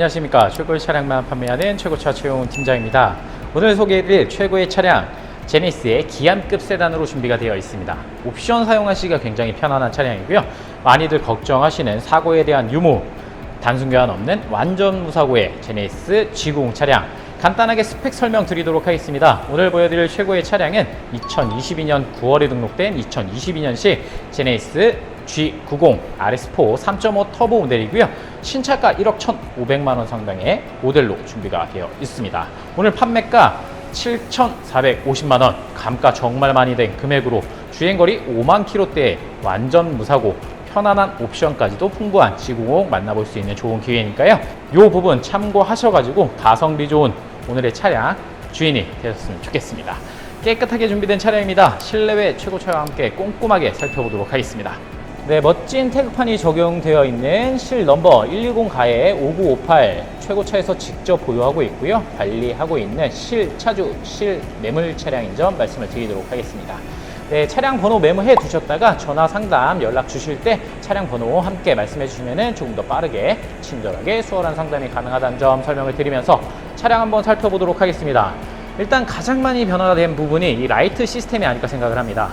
안녕하십니까. 최고의 차량만 판매하는 최고차 최용훈 팀장입니다. 오늘 소개해드릴 최고의 차량 제네시스의 기안급 세단으로 준비가 되어 있습니다. 옵션 사용하시기가 굉장히 편안한 차량이고요. 많이들 걱정하시는 사고에 대한 유무 단순 교환 없는 완전 무사고의 제네시스 G90 차량 간단하게 스펙 설명 드리도록 하겠습니다. 오늘 보여드릴 최고의 차량은 2022년 9월에 등록된 2022년식 제네시스 G90 RS4 3.5 터보 모델이고요. 신차가 1억 1,500만 원 상당의 모델로 준비가 되어 있습니다. 오늘 판매가 7,450만 원, 감가 정말 많이 된 금액으로 주행거리 5만 킬로대의 완전 무사고 편안한 옵션까지도 풍부한 G90 만나볼 수 있는 좋은 기회니까요. 이 부분 참고하셔가지고 가성비 좋은 오늘의 차량 주인이 되셨으면 좋겠습니다. 깨끗하게 준비된 차량입니다. 실내외 최고 차와 함께 꼼꼼하게 살펴보도록 하겠습니다. 네, 멋진 태그판이 적용되어 있는 실 넘버 120 가해 5958 최고차에서 직접 보유하고 있고요. 관리하고 있는 실 차주 실 매물 차량인 점 말씀을 드리도록 하겠습니다. 네, 차량 번호 메모해 두셨다가 전화 상담 연락 주실 때 차량 번호 함께 말씀해 주시면 조금 더 빠르게 친절하게 수월한 상담이 가능하다는 점 설명을 드리면서 차량 한번 살펴보도록 하겠습니다. 일단 가장 많이 변화가 된 부분이 이 라이트 시스템이 아닐까 생각을 합니다.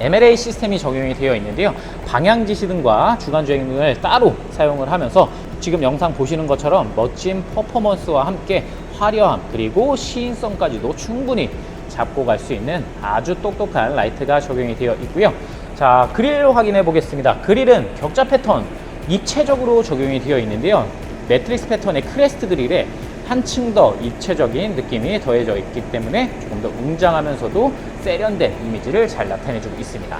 MLA 시스템이 적용이 되어 있는데요. 방향 지시 등과 주간 주행 등을 따로 사용을 하면서 지금 영상 보시는 것처럼 멋진 퍼포먼스와 함께 화려함 그리고 시인성까지도 충분히 잡고 갈 수 있는 아주 똑똑한 라이트가 적용이 되어 있고요. 자, 그릴 확인해 보겠습니다. 그릴은 격자 패턴 입체적으로 적용이 되어 있는데요. 매트릭스 패턴의 크레스트 그릴에 한층 더 입체적인 느낌이 더해져 있기 때문에 조금 더 웅장하면서도 세련된 이미지를 잘 나타내주고 있습니다.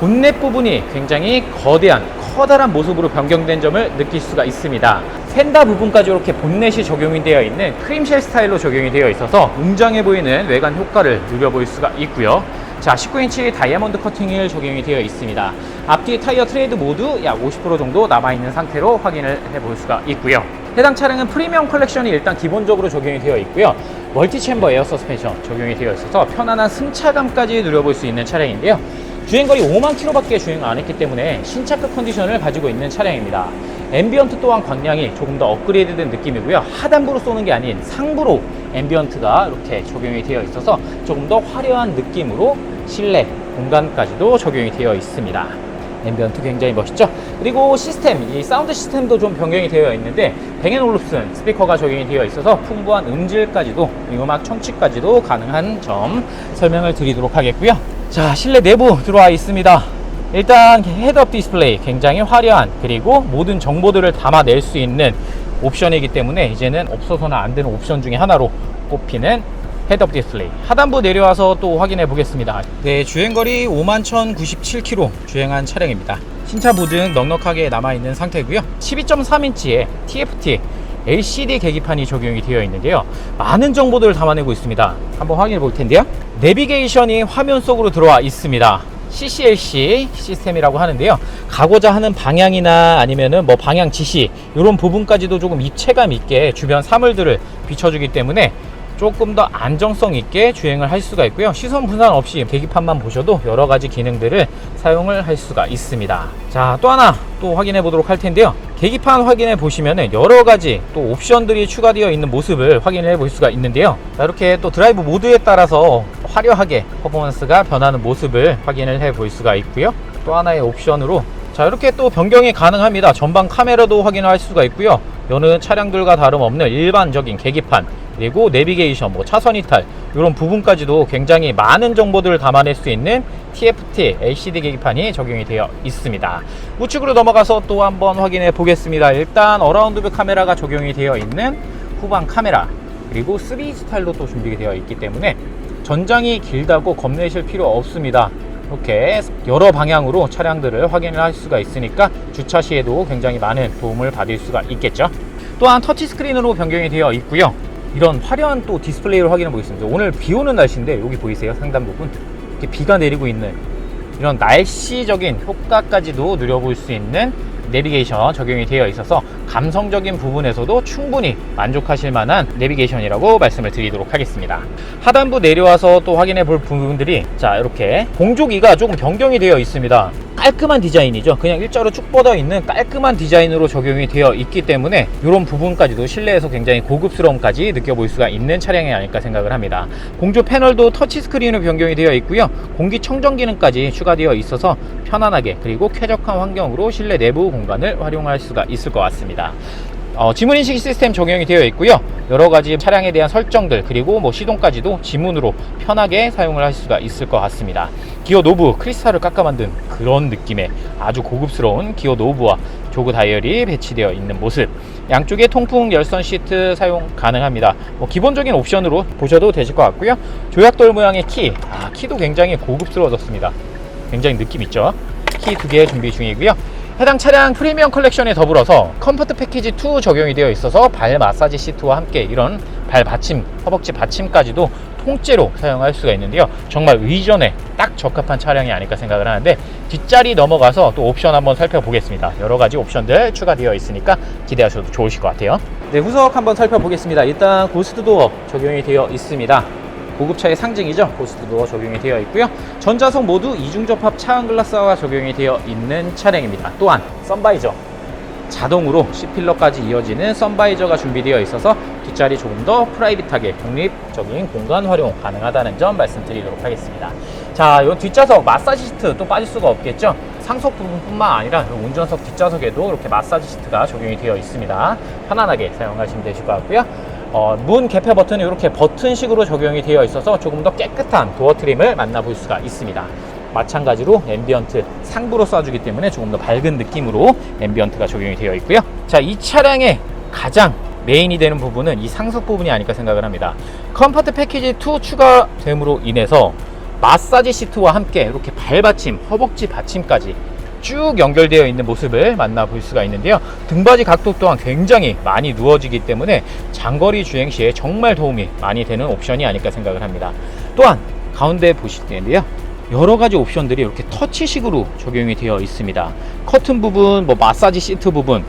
본넷 부분이 굉장히 거대한 커다란 모습으로 변경된 점을 느낄 수가 있습니다. 펜다 부분까지 이렇게 본넷이 적용이 되어 있는 크림쉘 스타일로 적용이 되어 있어서 웅장해 보이는 외관 효과를 누려볼 수가 있고요. 자, 19인치 다이아몬드 커팅을 적용이 되어 있습니다. 앞뒤 타이어 트레이드 모두 약 50% 정도 남아있는 상태로 확인을 해볼 수가 있고요. 해당 차량은 프리미엄 컬렉션이 일단 기본적으로 적용이 되어 있고요. 멀티 챔버 에어 서스펜션 적용이 되어 있어서 편안한 승차감까지 누려볼 수 있는 차량인데요. 주행거리 5만 킬로밖에 주행 안 했기 때문에 신차급 컨디션을 가지고 있는 차량입니다. 앰비언트 또한 광량이 조금 더 업그레이드된 느낌이고요. 하단부로 쏘는 게 아닌 상부로 앰비언트가 이렇게 적용이 되어 있어서 조금 더 화려한 느낌으로 실내 공간까지도 적용이 되어 있습니다. 앰비언트 굉장히 멋있죠? 그리고 시스템, 이 사운드 시스템도 좀 변경이 되어 있는데 뱅앤올룹슨 스피커가 적용이 되어 있어서 풍부한 음질까지도 음악 청취까지도 가능한 점 설명을 드리도록 하겠고요. 자, 실내 내부 들어와 있습니다. 일단 헤드업 디스플레이 굉장히 화려한 그리고 모든 정보들을 담아낼 수 있는 옵션이기 때문에 이제는 없어서는 안 되는 옵션 중에 하나로 꼽히는 헤드업 디스플레이 하단부 내려와서 또 확인해 보겠습니다. 네 주행거리 51,097km 주행한 차량입니다. 신차 보증 넉넉하게 남아있는 상태고요. 12.3인치의 TFT LCD 계기판이 적용이 되어 있는데요. 많은 정보들을 담아내고 있습니다. 한번 확인해 볼 텐데요. 내비게이션이 화면 속으로 들어와 있습니다. CCLC 시스템이라고 하는데요. 가고자 하는 방향이나 아니면은 뭐 방향 지시 이런 부분까지도 조금 입체감 있게 주변 사물들을 비춰주기 때문에 조금 더 안정성 있게 주행을 할 수가 있고요. 시선 분산 없이 계기판만 보셔도 여러 가지 기능들을 사용을 할 수가 있습니다. 자, 또 하나 또 확인해 보도록 할 텐데요. 계기판 확인해 보시면은 여러 가지 또 옵션들이 추가되어 있는 모습을 확인해 볼 수가 있는데요. 자, 이렇게 또 드라이브 모드에 따라서 화려하게 퍼포먼스가 변하는 모습을 확인을 해 볼 수가 있고요. 또 하나의 옵션으로 자 이렇게 또 변경이 가능합니다 전방 카메라도 확인할 수가 있고요 여느 차량들과 다름없는 일반적인 계기판 그리고 내비게이션 뭐 차선 이탈 이런 부분까지도 굉장히 많은 정보들을 담아낼 수 있는 TFT LCD 계기판이 적용이 되어 있습니다 우측으로 넘어가서 또 한번 확인해 보겠습니다 일단 어라운드 뷰 카메라가 적용이 되어 있는 후방 카메라 그리고 3 스타일로 또 준비되어 있기 때문에 전장이 길다고 겁내실 필요 없습니다 이렇게 여러 방향으로 차량들을 확인을 할 수가 있으니까 주차 시에도 굉장히 많은 도움을 받을 수가 있겠죠. 또한 터치 스크린으로 변경이 되어 있고요. 이런 화려한 또 디스플레이를 확인해 보겠습니다. 오늘 비 오는 날씨인데 여기 보이세요? 상단 부분 이렇게 비가 내리고 있는 이런 날씨적인 효과까지도 누려볼 수 있는 내비게이션 적용이 되어 있어서 감성적인 부분에서도 충분히 만족하실 만한 내비게이션이라고 말씀을 드리도록 하겠습니다. 하단부 내려와서 또 확인해 볼 부분들이 자 이렇게 공조기가 조금 변경이 되어 있습니다. 깔끔한 디자인이죠. 그냥 일자로 쭉 뻗어 있는 깔끔한 디자인으로 적용이 되어 있기 때문에 이런 부분까지도 실내에서 굉장히 고급스러움까지 느껴볼 수가 있는 차량이 아닐까 생각을 합니다. 공조 패널도 터치 스크린으로 변경이 되어 있고요. 공기청정 기능까지 추가되어 있어서 편안하게 그리고 쾌적한 환경으로 실내 내부 공간을 활용할 수가 있을 것 같습니다. 어, 지문 인식 시스템 적용이 되어 있고요. 여러 가지 차량에 대한 설정들 그리고 뭐 시동까지도 지문으로 편하게 사용을 할 수가 있을 것 같습니다. 기어 노브 크리스탈을 깎아 만든 그런 느낌의 아주 고급스러운 기어 노브와 조그 다이얼이 배치되어 있는 모습. 양쪽에 통풍 열선 시트 사용 가능합니다. 뭐 기본적인 옵션으로 보셔도 되실 것 같고요. 조약돌 모양의 키, 아, 키도 굉장히 고급스러워졌습니다. 굉장히 느낌 있죠? 키 두 개 준비 중이고요. 해당 차량 프리미엄 컬렉션에 더불어서 컴포트 패키지 2 적용이 되어 있어서 발 마사지 시트와 함께 이런 발 받침, 허벅지 받침까지도 통째로 사용할 수가 있는데요. 정말 의전에 딱 적합한 차량이 아닐까 생각을 하는데 뒷자리 넘어가서 또 옵션 한번 살펴보겠습니다. 여러 가지 옵션들 추가되어 있으니까 기대하셔도 좋으실 것 같아요. 네, 후석 한번 살펴보겠습니다. 일단 고스트 도어 적용이 되어 있습니다. 고급차의 상징이죠. 고스트 도어 적용이 되어 있고요. 전자석 모두 이중 접합 차원 글라스와 적용이 되어 있는 차량입니다. 또한 썬바이저 자동으로 C필러까지 이어지는 썬바이저가 준비되어 있어서 뒷자리 조금 더 프라이빗하게 독립적인 공간 활용 가능하다는 점 말씀드리도록 하겠습니다. 자, 이 뒷좌석 마사지 시트 또 빠질 수가 없겠죠. 상석 부분뿐만 아니라 이 운전석 뒷좌석에도 이렇게 마사지 시트가 적용이 되어 있습니다. 편안하게 사용하시면 되실 것 같고요. 어, 문 개폐 버튼이 이렇게 버튼식으로 적용이 되어 있어서 조금 더 깨끗한 도어 트림을 만나볼 수가 있습니다. 마찬가지로 앰비언트 상부로 쏴주기 때문에 조금 더 밝은 느낌으로 앰비언트가 적용이 되어 있고요. 자, 이 차량의 가장 메인이 되는 부분은 이 상석 부분이 아닐까 생각을 합니다. 컴포트 패키지 2 추가됨으로 인해서 마사지 시트와 함께 이렇게 발받침, 허벅지 받침까지 쭉 연결되어 있는 모습을 만나볼 수가 있는데요. 등받이 각도 또한 굉장히 많이 누워지기 때문에 장거리 주행 시에 정말 도움이 많이 되는 옵션이 아닐까 생각을 합니다. 또한 가운데 보실 텐데요. 여러 가지 옵션들이 이렇게 터치식으로 적용이 되어 있습니다. 커튼 부분, 뭐 마사지 시트 부분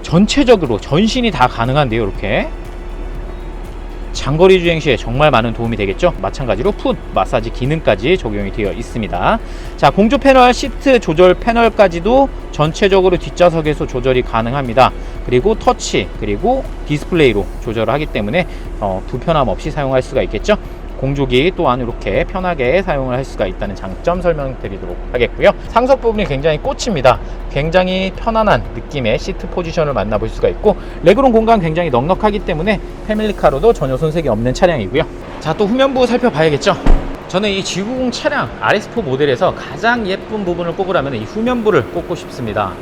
전체적으로 전신이 다 가능한데요. 이렇게 장거리 주행 시에 정말 많은 도움이 되겠죠. 마찬가지로 풋 마사지 기능까지 적용이 되어 있습니다. 자, 공조 패널 시트 조절 패널까지도 전체적으로 뒷좌석에서 조절이 가능합니다. 그리고 터치 그리고 디스플레이로 조절을 하기 때문에 어, 불편함 없이 사용할 수가 있겠죠. 공조기 또한 이렇게 편하게 사용을 할 수가 있다는 장점 설명드리도록 하겠고요. 상석 부분이 굉장히 꽂힙니다. 굉장히 편안한 느낌의 시트 포지션을 만나볼 수가 있고 레그룸 공간 굉장히 넉넉하기 때문에 패밀리카로도 전혀 손색이 없는 차량이고요. 자 또 후면부 살펴봐야겠죠. 저는 이 G90 차량 RS4 모델에서 가장 예쁜 부분을 꼽으라면 이 후면부를 꼽고 싶습니다.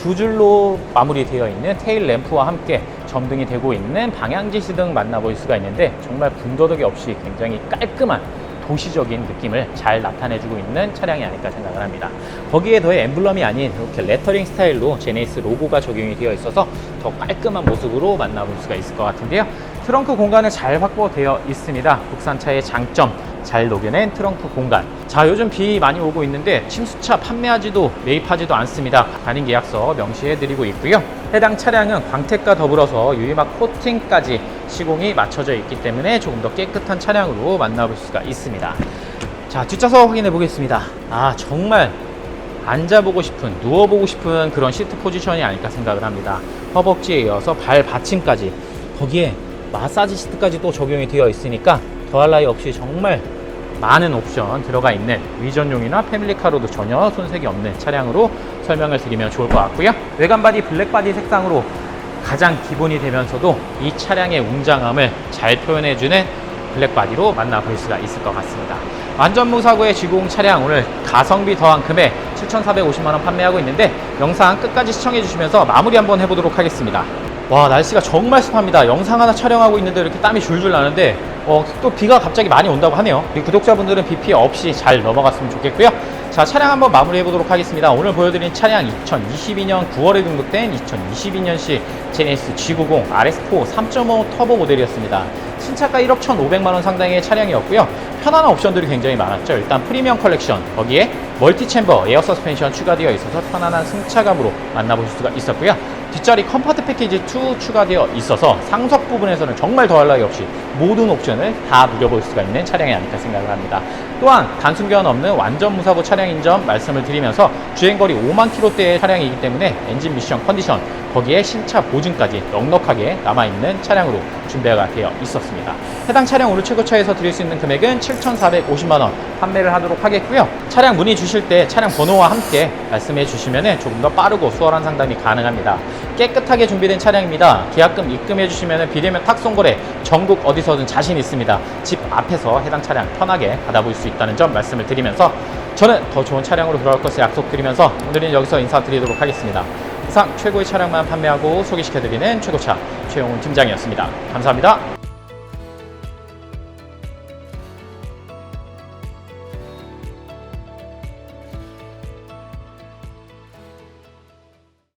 두 줄로 마무리되어 있는 테일 램프와 함께 점등이 되고 있는 방향지 시 등 만나볼 수가 있는데 정말 군더더기 없이 굉장히 깔끔한 도시적인 느낌을 잘 나타내주고 있는 차량이 아닐까 생각을 합니다. 거기에 더해 엠블럼이 아닌 이렇게 레터링 스타일로 제네시스 로고가 적용이 되어 있어서 더 깔끔한 모습으로 만나볼 수가 있을 것 같은데요. 트렁크 공간은 잘 확보되어 있습니다. 국산차의 장점 잘 녹여낸 트렁크 공간. 자, 요즘 비 많이 오고 있는데 침수차 판매하지도 매입하지도 않습니다. 단임 계약서 명시해 드리고 있고요. 해당 차량은 광택과 더불어서 유리막 코팅까지 시공이 맞춰져 있기 때문에 조금 더 깨끗한 차량으로 만나볼 수가 있습니다. 자, 뒷좌석 확인해 보겠습니다. 아, 정말 앉아보고 싶은, 누워보고 싶은 그런 시트 포지션이 아닐까 생각을 합니다. 허벅지에 이어서 발 받침까지 거기에 마사지 시트까지 또 적용이 되어 있으니까 더할 나위 없이 정말 많은 옵션 들어가 있는 위전용이나 패밀리카로도 전혀 손색이 없는 차량으로 설명을 드리면 좋을 것 같고요. 외관 바디 블랙 바디 색상으로 가장 기본이 되면서도 이 차량의 웅장함을 잘 표현해주는 블랙 바디로 만나볼 수가 있을 것 같습니다. 완전 무 사고의 G90 차량 오늘 가성비 더한 금액 7,450만원 판매하고 있는데 영상 끝까지 시청해 주시면서 마무리 한번 해보도록 하겠습니다. 와 날씨가 정말 습합니다. 영상 하나 촬영하고 있는데 이렇게 땀이 줄줄 나는데 어, 또 비가 갑자기 많이 온다고 하네요. 우리 구독자분들은 비 피해 없이 잘 넘어갔으면 좋겠고요. 자, 차량 한번 마무리해 보도록 하겠습니다. 오늘 보여드린 차량 2022년 9월에 등록된 2022년식 제네시스 G90 RS4 3.5 터보 모델이었습니다. 신차가 1억 1,500만 원 상당의 차량이었고요. 편안한 옵션들이 굉장히 많았죠. 일단 프리미엄 컬렉션, 거기에 멀티 챔버 에어 서스펜션 추가되어 있어서 편안한 승차감으로 만나보실 수가 있었고요. 뒷자리 컴포트 패키지 2 추가되어 있어서 상석 부분에서는 정말 더할 나위 없이 모든 옵션 을 다 누려볼 수가 있는 차량이 아닐까 생각을 합니다. 또한 단순 교환 없는 완전 무사고 차량인 점 말씀을 드리면서 주행거리 5만 킬로대의 차량이기 때문에 엔진 미션 컨디션 거기에 신차 보증까지 넉넉하게 남아있는 차량으로 준비가 되어 있었습니다. 해당 차량 오늘 최고차에서 드릴 수 있는 금액은 7,450만원 판매를 하도록 하겠고요. 차량 문의 주실 때 차량 번호와 함께 말씀해 주시면 조금 더 빠르고 수월한 상담이 가능합니다. 깨끗하게 준비된 차량입니다. 계약금 입금해 주시면 비대면 탁송거래 전국 어디서든 자신 있습니다. 집 앞에서 해당 차량 편하게 받아볼 수 있다는 점 말씀을 드리면서 저는 더 좋은 차량으로 돌아올 것을 약속드리면서 오늘은 여기서 인사드리도록 하겠습니다. 이상 최고의 차량만 판매하고 소개시켜드리는 최고차 최용훈 팀장이었습니다. 감사합니다.